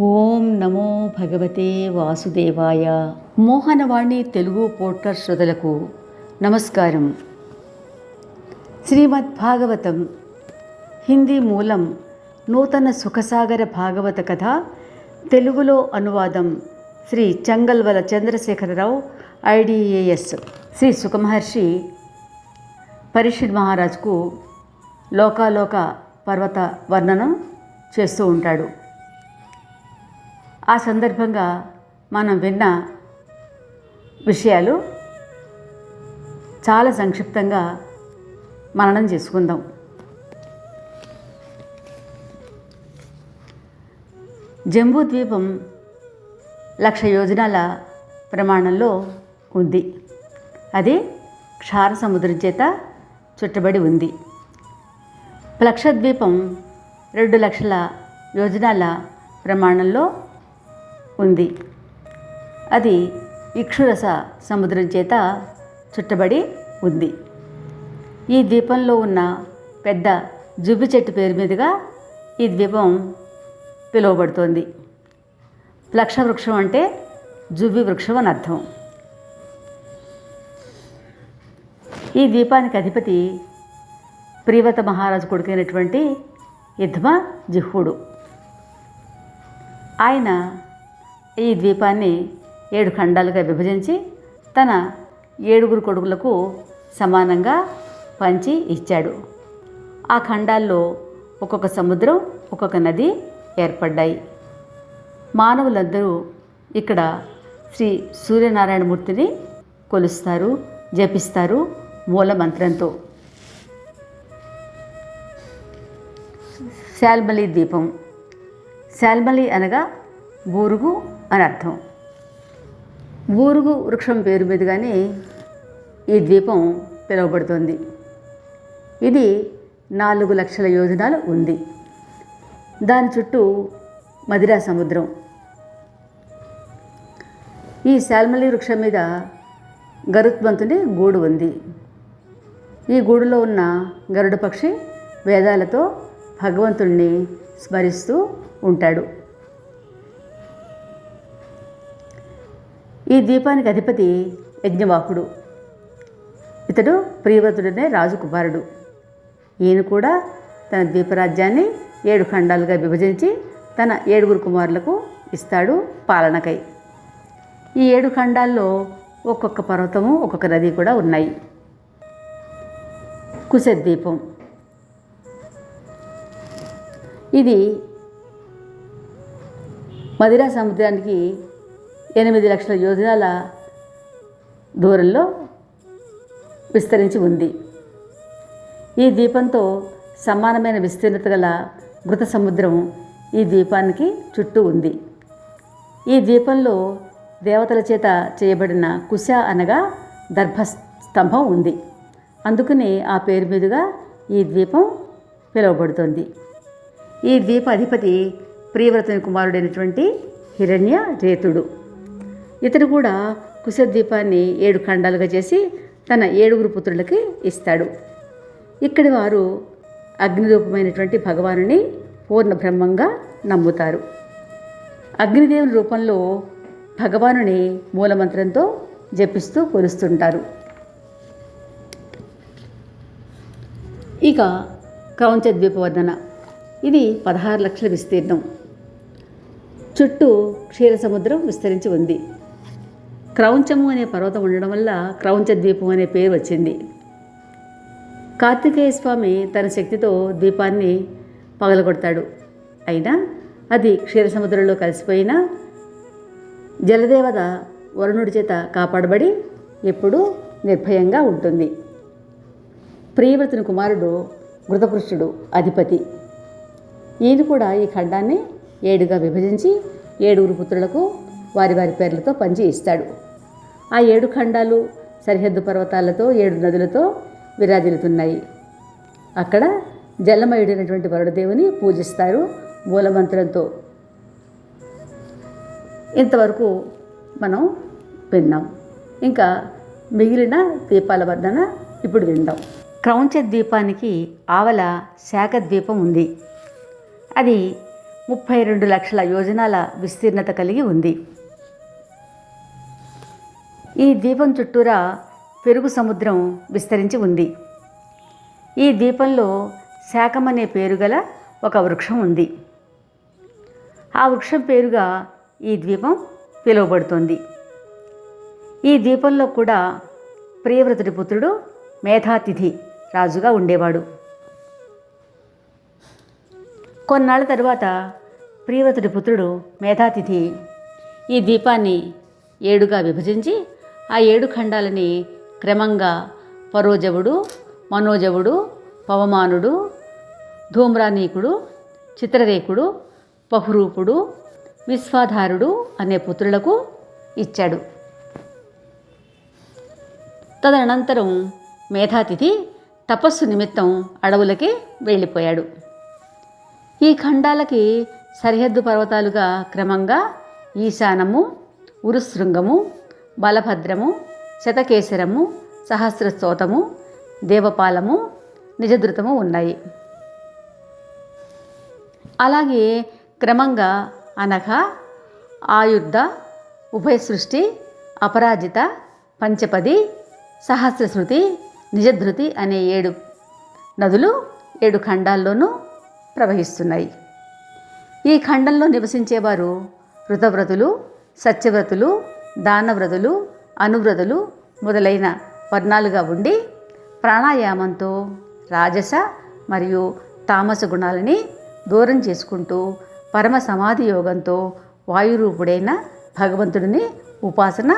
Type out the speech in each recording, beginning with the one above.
ఓం నమో భగవతే వాసుదేవాయ. మోహనవాణి తెలుగు పోర్టర్ శ్రోతలకు నమస్కారం. శ్రీమద్ భాగవతం హిందీ మూలం నూతన సుఖసాగర భాగవత కథ తెలుగులో అనువాదం శ్రీ చంగల్వల చంద్రశేఖరరావు ఐడిఏఎస్ శ్రీ సుఖమహర్షి పరిషద్ మహారాజుకు లోకాలోక పర్వత వర్ణనం చేస్తూ ఉంటాడు. ఆ సందర్భంగా మనం విన్న విషయాలు చాలా సంక్షిప్తంగా మననం చేసుకుందాం. జంబూ ద్వీపం లక్ష యోజనాల ప్రమాణంలో ఉంది. అది క్షార సముద్రం చేత చుట్టబడి ఉంది. లక్షద్వీపం రెండు లక్షల యోజనాల ప్రమాణంలో ఉంది. అది ఇక్షురస సముద్రం చేత చుట్టబడి ఉంది. ఈ ద్వీపంలో ఉన్న పెద్ద జుబ్బి చెట్టు పేరు మీదుగా ఈ ద్వీపం పిలువబడుతోంది. లక్ష వృక్షం అంటే జువ్వి వృక్షం అని అర్థం. ఈ ద్వీపానికి అధిపతి ప్రియవత మహారాజు కొడుకైనటువంటి యుద్ధమ జిహ్వుడు. ఆయన ఈ ద్వీపాన్ని ఏడు ఖండాలుగా విభజించి తన ఏడుగురు కొడుకులకు సమానంగా పంచి ఇచ్చాడు. ఆ ఖండాల్లో ఒక్కొక్క సముద్రం ఒక్కొక్క నది ఏర్పడ్డాయి. మానవులందరూ ఇక్కడ శ్రీ సూర్యనారాయణమూర్తిని కొలుస్తారు జపిస్తారు మూలమంత్రంతో శాల్మలి ద్వీపం. శాల్మలి అనగా బూరుగు అని అర్థం. ఊరుగు వృక్షం పేరు మీదుగానే ఈ ద్వీపం పిలువబడుతుంది. ఇది నాలుగు లక్షల యోజనాలు ఉంది. దాని చుట్టూ మదిరా సముద్రం. ఈ శాల్మలి వృక్షం మీద గరుత్మంతుని గూడు ఉంది. ఈ గూడులో ఉన్న గరుడ పక్షి వేదాలతో భగవంతుణ్ణి స్మరిస్తూ ఉంటాడు. ఈ ద్వీపానికి అధిపతి యజ్ఞవాకుడు. ఇతడు ప్రియవ్రతుడనే రాజు కుమారుడు ఈయన కూడా తన ద్వీపరాజ్యాన్ని ఏడు ఖండాలుగా విభజించి తన ఏడుగురు కుమారులకు ఇస్తాడు పాలనకై. ఈ ఏడు ఖండాల్లో ఒక్కొక్క పర్వతము ఒక్కొక్క నది కూడా ఉన్నాయి. కుశద్వీపం. ఇది మదిరా సముద్రానికి ఎనిమిది లక్షల యోజనాల దూరంలో విస్తరించి ఉంది. ఈ ద్వీపంతో సమానమైన విస్తీర్ణత గల మృత సముద్రం ఈ ద్వీపానికి చుట్టూ ఉంది. ఈ ద్వీపంలో దేవతల చేత చేయబడిన కుశ అనగా దర్భస్తంభం ఉంది. అందుకని ఆ పేరు మీదుగా ఈ ద్వీపం పిలువబడుతోంది. ఈ ద్వీప అధిపతి ప్రియవ్రతుని కుమారుడైనటువంటి హిరణ్య రేతుడు. ఇతడు కూడా కుశద్వీపాన్ని ఏడు ఖండాలుగా చేసి తన ఏడుగురు పుత్రులకి ఇస్తాడు. ఇక్కడి వారు అగ్నిరూపమైనటువంటి భగవానుని పూర్ణ బ్రహ్మంగా నమ్ముతారు. అగ్నిదేవుని రూపంలో భగవానుని మూలమంత్రంతో జపిస్తూ కొలుస్తుంటారు. ఇక క్రౌంచ ద్వీపవర్ధన ఇది పదహారు లక్షల విస్తీర్ణం. చుట్టూ క్షీర సముద్రం విస్తరించి ఉంది. క్రౌంచము అనే పర్వతం ఉండడం వల్ల క్రౌంచ ద్వీపం అనే పేరు వచ్చింది. కార్తికేయ స్వామి తన శక్తితో ద్వీపాన్ని పగలగొడతాడు. అయినా అది క్షీర సముద్రంలో కలిసిపోయినా జలదేవత వరుణుడి చేత కాపాడబడి ఎప్పుడూ నిర్భయంగా ఉంటుంది. ప్రియవ్రతుని కుమారుడు మృతపురుషుడు అధిపతి. ఈయన కూడా ఈ ఖండాన్ని ఏడుగా విభజించి ఏడుగురు పుత్రులకు వారి వారి పేర్లతో పంచి ఇస్తాడు. ఆ ఏడు ఖండాలు సరిహద్దు పర్వతాలతో ఏడు నదులతో విరాజిల్లుతున్నాయి. అక్కడ జలమయుడైనటువంటి వరుడదేవుని పూజిస్తారు మూలమంత్రంతో. ఇంతవరకు మనం విన్నాం. ఇంకా మిగిలిన ద్వీపాల వర్ణన ఇప్పుడు విందాం. క్రౌంచ ద్వీపానికి ఆవల శాఖ ద్వీపం ఉంది. అది ముప్పై రెండు లక్షల యోజనాల విస్తీర్ణత కలిగి ఉంది. ఈ ద్వీపం చుట్టూరా పెరుగు సముద్రం విస్తరించి ఉంది. ఈ ద్వీపంలో శాఖం అనే పేరు గల ఒక వృక్షం ఉంది. ఆ వృక్షం పేరుగా ఈ ద్వీపం పిలువబడుతోంది. ఈ ద్వీపంలో కూడా ప్రియవ్రతుడి పుత్రుడు మేధాతిథి రాజుగా ఉండేవాడు. కొన్నాళ్ళ తరువాత ప్రియవ్రతుడి పుత్రుడు మేధాతిథి ఈ ద్వీపాన్ని ఏడుగా విభజించి ఆ ఏడు ఖండాలని క్రమంగా పరోజవుడు మనోజవుడు పవమానుడు ధూమ్రానీకుడు చిత్రరేకుడు బహురూపుడు విశ్వాధారుడు అనే పుత్రులకు ఇచ్చాడు. తదనంతరం మేధాతిథి తపస్సు నిమిత్తం అడవులకి వెళ్ళిపోయాడు. ఈ ఖండాలకి సరిహద్దు పర్వతాలుగా క్రమంగా ఈశానము ఉరుశృంగము బలభద్రము శతకేశరము సహస్రస్తోతము దేవపాలము నిజధృతము ఉన్నాయి. అలాగే క్రమంగా అనగా ఆయుద్ధ ఉభయ సృష్టి అపరాజిత పంచపది సహస్రశృతి నిజధృతి అనే ఏడు నదులు ఏడు ఖండాల్లోనూ ప్రవహిస్తున్నాయి. ఈ ఖండంలో నివసించేవారు ఋతవ్రతులు సత్యవ్రతులు దానవ్రతులు అనువ్రతులు మొదలైన వర్ణాలుగా ఉండి ప్రాణాయామంతో రాజస మరియు తామస గుణాలని దూరం చేసుకుంటూ పరమ సమాధి యోగంతో వాయురూపుడైన భగవంతుడిని ఉపాసన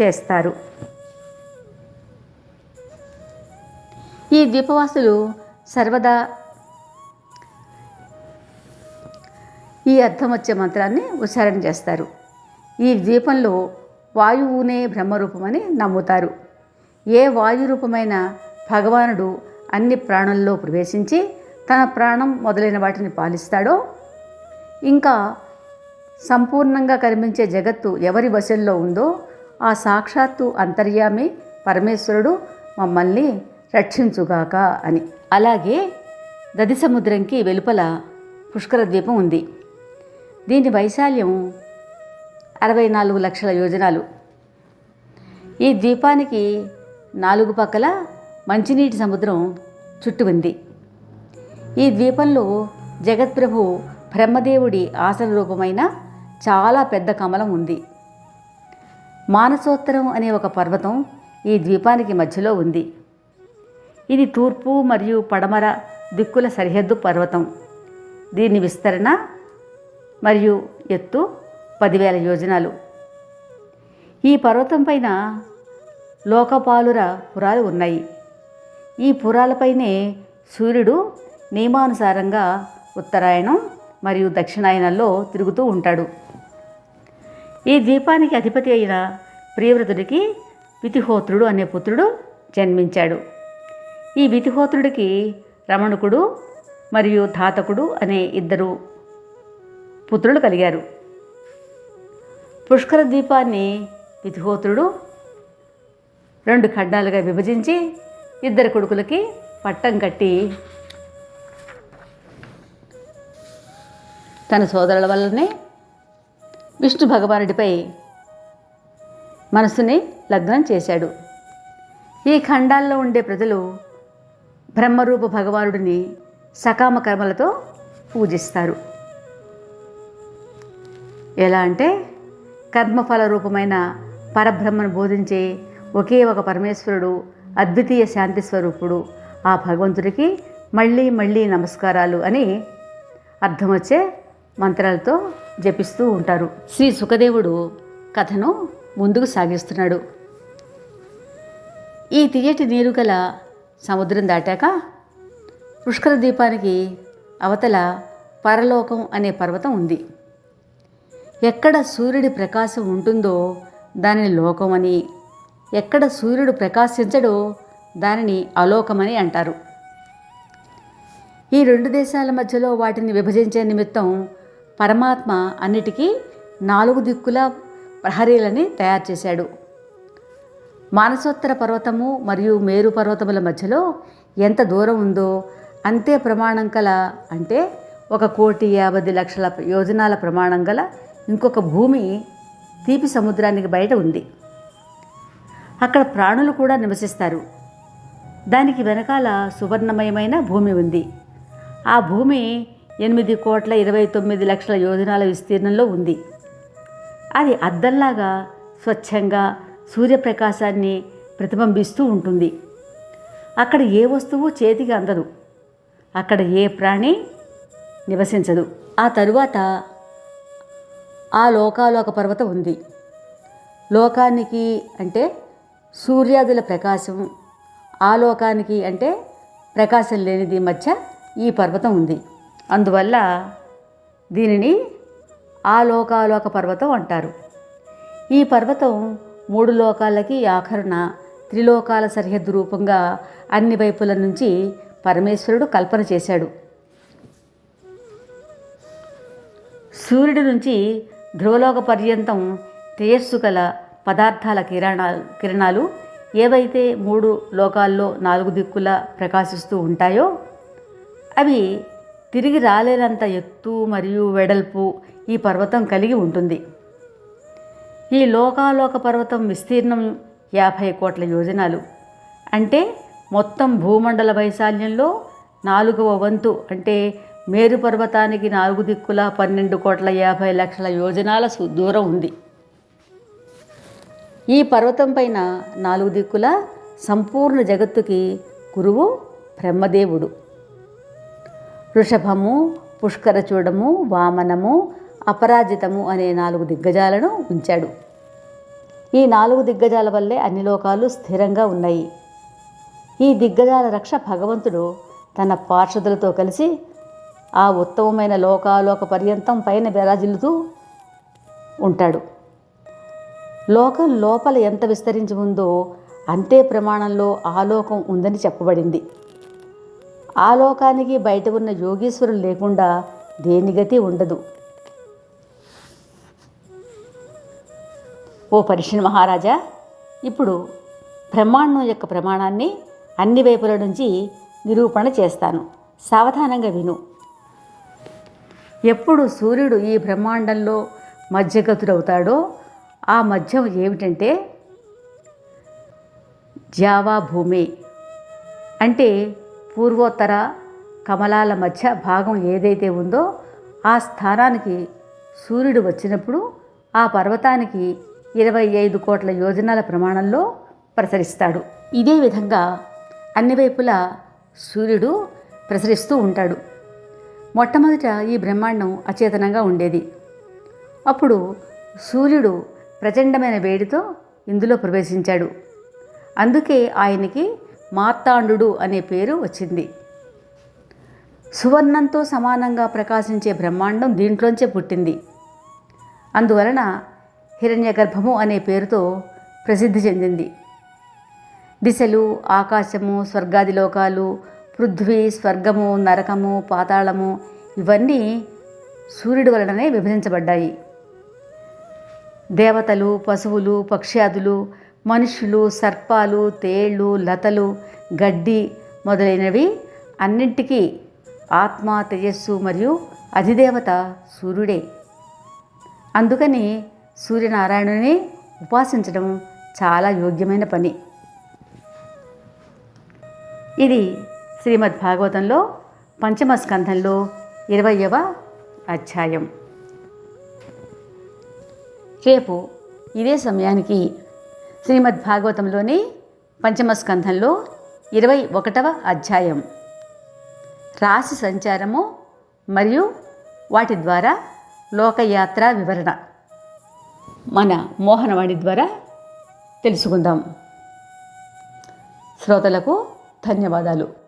చేస్తారు. ఈ ద్వీపవాసులు సర్వదా ఈ అర్థం వచ్చే మంత్రాన్ని ఉచ్చారణ చేస్తారు. ఈ ద్వీపంలో వాయువునే బ్రహ్మరూపమని నమ్ముతారు. ఏ వాయురూపమైన భగవానుడు అన్ని ప్రాణుల్లో ప్రవేశించి తన ప్రాణం మొదలైన వాటిని పాలిస్తాడో ఇంకా సంపూర్ణంగా కనిపించే జగత్తు ఎవరి వశంలో ఉందో ఆ సాక్షాత్తు అంతర్యామి పరమేశ్వరుడు మమ్మల్ని రక్షించుగాక అని. అలాగే దది సముద్రంకి వెలుపల పుష్కర ద్వీపం ఉంది. దీని వైశాల్యం అరవై నాలుగు లక్షల యోజనాలు. ఈ ద్వీపానికి నాలుగు పక్కల మంచినీటి సముద్రం చుట్టి ఉంది. ఈ ద్వీపంలో జగత్ప్రభు బ్రహ్మదేవుడి ఆసన రూపమైన చాలా పెద్ద కమలం ఉంది. మానసోత్తరం అనే ఒక పర్వతం ఈ ద్వీపానికి మధ్యలో ఉంది. ఇది తూర్పు మరియు పడమర దిక్కుల సరిహద్దు పర్వతం. దీని విస్తరణ మరియు ఎత్తు పదివేల యోజనాలు. ఈ పర్వతం పైన లోకపాలుర పురాలు ఉన్నాయి. ఈ పురాలపైనే సూర్యుడు నియమానుసారంగా ఉత్తరాయణం మరియు దక్షిణాయనంలో తిరుగుతూ ఉంటాడు. ఈ ద్వీపానికి అధిపతి అయిన ప్రియవ్రతుడికి వితిహోత్రుడు అనే పుత్రుడు జన్మించాడు. ఈ వితిహోత్రుడికి రమణుకుడు మరియు ధాతకుడు అనే ఇద్దరు పుత్రులు కలిగారు. పుష్కర ద్వీపాన్ని వితిహోత్రుడు రెండు ఖండాలుగా విభజించి ఇద్దరు కొడుకులకి పట్టం కట్టి తన సోదరుల వల్లనే విష్ణు భగవానుడిపై మనసుని లగ్నం చేశాడు. ఈ ఖండాల్లో ఉండే ప్రజలు బ్రహ్మరూప భగవానుడిని సకామ కర్మలతో పూజిస్తారు. ఎలా అంటే కర్మఫల రూపమైన పరబ్రహ్మను బోధించే ఒకే ఒక పరమేశ్వరుడు అద్వితీయ శాంతి స్వరూపుడు ఆ భగవంతుడికి మళ్ళీ మళ్ళీ నమస్కారాలు అని అర్థం వచ్చే మంత్రాలతో జపిస్తూ ఉంటారు. శ్రీ సుఖదేవుడు కథను ముందుకు సాగిస్తున్నాడు. ఈ తీయటి నీరు గల సముద్రం దాటాక పుష్కర దీపానికి అవతల పరలోకం అనే పర్వతం ఉంది. ఎక్కడ సూర్యుడి ప్రకాశం ఉంటుందో దానిని లోకమని ఎక్కడ సూర్యుడు ప్రకాశించడో దానిని అలోకమని అంటారు. ఈ రెండు దేశాల మధ్యలో వాటిని విభజించే నిమిత్తం పరమాత్మ అన్నిటికీ నాలుగు దిక్కుల ప్రహరీలని తయారు చేశాడు. మానసోత్తర పర్వతము మరియు మేరు పర్వతముల మధ్యలో ఎంత దూరం ఉందో అంతే ప్రమాణం కల అంటే ఒక కోటి యాభై లక్షల యోజనాల ప్రమాణం గల ఇంకొక భూమి తీపి సముద్రానికి బయట ఉంది. అక్కడ ప్రాణులు కూడా నివసిస్తారు. దానికి వెనకాల సువర్ణమయమైన భూమి ఉంది. ఆ భూమి ఎనిమిది కోట్ల ఇరవై తొమ్మిది లక్షల యోజనాల విస్తీర్ణంలో ఉంది. అది అద్దంలాగా స్వచ్ఛంగా సూర్యప్రకాశాన్ని ప్రతిబింబిస్తూ ఉంటుంది. అక్కడ ఏ వస్తువు చేతికి అందదు. అక్కడ ఏ ప్రాణి నివసించదు. ఆ తరువాత ఆ లోకాలోక పర్వతం ఉంది. లోకానికి అంటే సూర్యాదుల ప్రకాశం ఆ లోకానికి అంటే ప్రకాశం లేనిది మధ్య ఈ పర్వతం ఉంది. అందువల్ల దీనిని ఆ లోకాలోక పర్వతం అంటారు. ఈ పర్వతం మూడు లోకాలకి ఆఖరున త్రిలోకాల సరిహద్దు రూపంగా అన్ని వైపుల నుంచి పరమేశ్వరుడు కల్పన చేశాడు. సూర్యుడి నుంచి ధ్రువలోక పర్యంతం తేజస్సు గల పదార్థాల కిరణాలు కిరణాలు ఏవైతే మూడు లోకాల్లో నాలుగు దిక్కులా ప్రకాశిస్తూ ఉంటాయో అవి తిరిగి రాలేనంత ఎత్తు మరియు వెడల్పు ఈ పర్వతం కలిగి ఉంటుంది. ఈ లోకాలోక పర్వతం విస్తీర్ణం యాభై కోట్ల యోజనాలు. అంటే మొత్తం భూమండల వైశాల్యంలో నాలుగవ వంతు అంటే మేరు పర్వతానికి నాలుగు దిక్కుల పన్నెండు కోట్ల యాభై లక్షల యోజనాల దూరం ఉంది. ఈ పర్వతం పైన నాలుగు దిక్కుల సంపూర్ణ జగత్తుకి గురువు బ్రహ్మదేవుడు. వృషభము పుష్కరచూడము వామనము అపరాజితము అనే నాలుగు దిగ్గజాలను ఉంచాడు. ఈ నాలుగు దిగ్గజాల వల్లే అన్ని లోకాలు స్థిరంగా ఉన్నాయి. ఈ దిగ్గజాల రక్ష భగవంతుడు తన పార్షదులతో కలిసి ఆ ఉత్తమమైన లోకాలోక పర్యంతం పైన బెరాజిల్లుతూ ఉంటాడు. లోకం లోపల ఎంత విస్తరించి ఉందో అంతే ప్రమాణంలో ఆలోకం ఉందని చెప్పబడింది. ఆలోకానికి బయట ఉన్న యోగీశ్వరులు లేకుండా దేని గతి ఉండదు. ఓ పరిషణ్ మహారాజా ఇప్పుడు బ్రహ్మాండం యొక్క ప్రమాణాన్ని అన్ని వైపుల నుంచి నిరూపణ చేస్తాను. సావధానంగా విను. ఎప్పుడు సూర్యుడు ఈ బ్రహ్మాండంలో మధ్యగతుడవుతాడో ఆ మధ్యం ఏమిటంటే జావా భూమి. అంటే పూర్వోత్తర కమలాల మధ్య భాగం ఏదైతే ఉందో ఆ స్థానానికి సూర్యుడు వచ్చినప్పుడు ఆ పర్వతానికి ఇరవై ఐదు కోట్ల యోజనాల ప్రమాణంలో ప్రసరిస్తాడు. ఇదే విధంగా అన్ని వైపులా సూర్యుడు ప్రసరిస్తూ ఉంటాడు. మొట్టమొదట ఈ బ్రహ్మాండం అచేతనంగా ఉండేది. అప్పుడు సూర్యుడు ప్రచండమైన వేడితో ఇందులో ప్రవేశించాడు. అందుకే ఆయనకి మార్తాండు అనే పేరు వచ్చింది. సువర్ణంతో సమానంగా ప్రకాశించే బ్రహ్మాండం దీంట్లోంచే పుట్టింది. అందువలన హిరణ్యగర్భము అనే పేరుతో ప్రసిద్ధి చెందింది. దిశలు ఆకాశము స్వర్గాది లోకాలు పృథ్వీ స్వర్గము నరకము పాతాళము ఇవన్నీ సూర్యుడి వలననే విభజించబడ్డాయి. దేవతలు పశువులు పక్ష్యాదులు మనుషులు సర్పాలు తేళ్ళు లతలు గడ్డి మొదలైనవి అన్నింటికీ ఆత్మ తేజస్సు మరియు అధిదేవత సూర్యుడే. అందుకని సూర్యనారాయణుని ఉపాసించడం చాలా యోగ్యమైన పని. ఇది శ్రీమద్ భాగవతంలో పంచమ స్కంధంలో ఇరవయవ అధ్యాయం. రేపు ఇదే సమయానికి శ్రీమద్ భాగవతంలోని పంచమ స్కంధంలో ఇరవై ఒకటవ అధ్యాయం. రాశి సంచారము మరియు వాటి ద్వారా లోకయాత్ర వివరణ. మన మోహనవాణి ద్వారా తెలుసుకుందాం. శ్రోతలకు ధన్యవాదాలు.